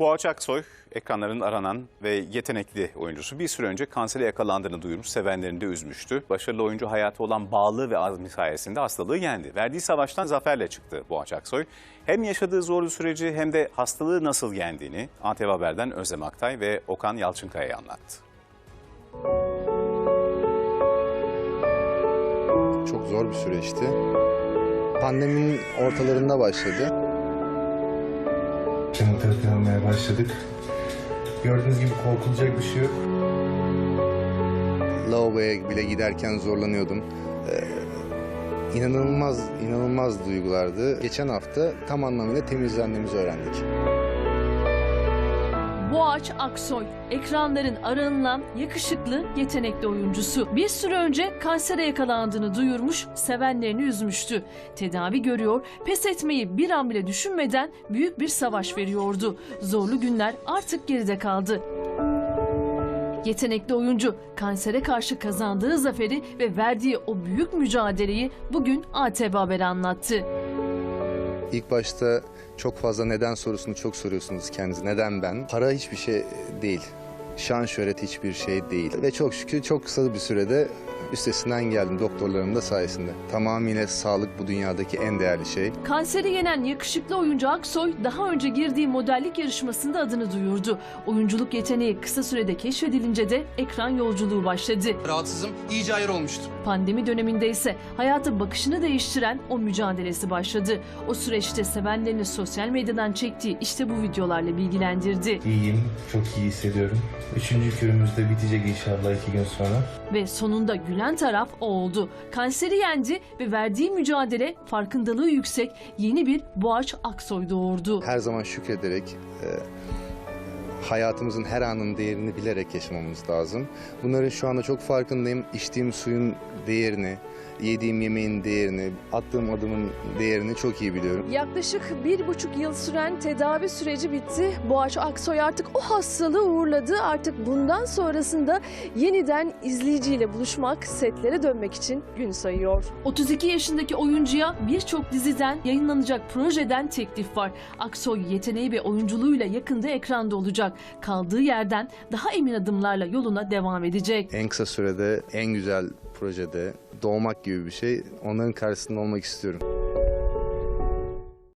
Boğaç Aksoy ekranların aranan ve yetenekli oyuncusu. Bir süre önce kansere yakalandığını duyurmuş, sevenlerini de üzmüştü. Başarılı oyuncu hayatı olan bağlı ve azmi sayesinde hastalığı yendi. Verdiği savaştan zaferle çıktı Boğaç Aksoy. Hem yaşadığı zorlu süreci hem de hastalığı nasıl yendiğini ATV Haber'den Özlem Aktay ve Okan Yalçınkaya'ya anlattı. Çok zor bir süreçti. Pandeminin ortalarında başladı. Kemoterapi almaya başladık. Gördüğünüz gibi korkulacak bir şey yok. Lavaboya bile giderken zorlanıyordum. Ee, inanılmaz, inanılmaz duygulardı. Geçen hafta tam anlamıyla temizlendiğimizi öğrendik. Boğaç Aksoy, ekranların aranılan yakışıklı, yetenekli oyuncusu. Bir süre önce kansere yakalandığını duyurmuş, sevenlerini üzmüştü. Tedavi görüyor, pes etmeyi bir an bile düşünmeden büyük bir savaş veriyordu. Zorlu günler artık geride kaldı. Yetenekli oyuncu kansere karşı kazandığı zaferi ve verdiği o büyük mücadeleyi bugün ATV Haber'e anlattı. İlk başta çok fazla neden sorusunu çok soruyorsunuz kendinize. Neden ben? Para hiçbir şey değil. Şan şöhret hiçbir şey değil. Ve çok şükür çok kısa bir sürede üstesinden geldim doktorlarım da sayesinde. Tamamıyla sağlık bu dünyadaki en değerli şey. Kanseri yenen yakışıklı oyuncu Aksoy daha önce girdiği modellik yarışmasında adını duyurdu. Oyunculuk yeteneği kısa sürede keşfedilince de ekran yolculuğu başladı. Rahatsızım, iyice ayar olmuştum. Pandemi döneminde ise hayata bakışını değiştiren o mücadelesi başladı. O süreçte sevenlerini sosyal medyadan çektiği işte bu videolarla bilgilendirdi. İyiyim, çok iyi hissediyorum. Üçüncü kürümüz de bitecek inşallah iki gün sonra. Ve sonunda gülen taraf o oldu. Kanseri yendi ve verdiği mücadele farkındalığı yüksek yeni bir Boğaç Aksoy doğurdu. Her zaman şükrederek, e, hayatımızın her anın değerini bilerek yaşamamız lazım. Bunların şu anda çok farkındayım. İçtiğim suyun değerini, yediğim yemeğin değerini, attığım adımın değerini çok iyi biliyorum. Yaklaşık bir buçuk yıl süren tedavi süreci bitti. Boğaç Aksoy artık o hastalığı uğurladı. Artık bundan sonrasında yeniden izleyiciyle buluşmak, setlere dönmek için gün sayıyor. 32 yaşındaki oyuncuya birçok diziden yayınlanacak projeden teklif var. Aksoy yeteneği ve oyunculuğuyla yakında ekranda olacak. Kaldığı yerden daha emin adımlarla yoluna devam edecek. En kısa sürede en güzel projede doğmak gibi bir şey. Onların karşısında olmak istiyorum.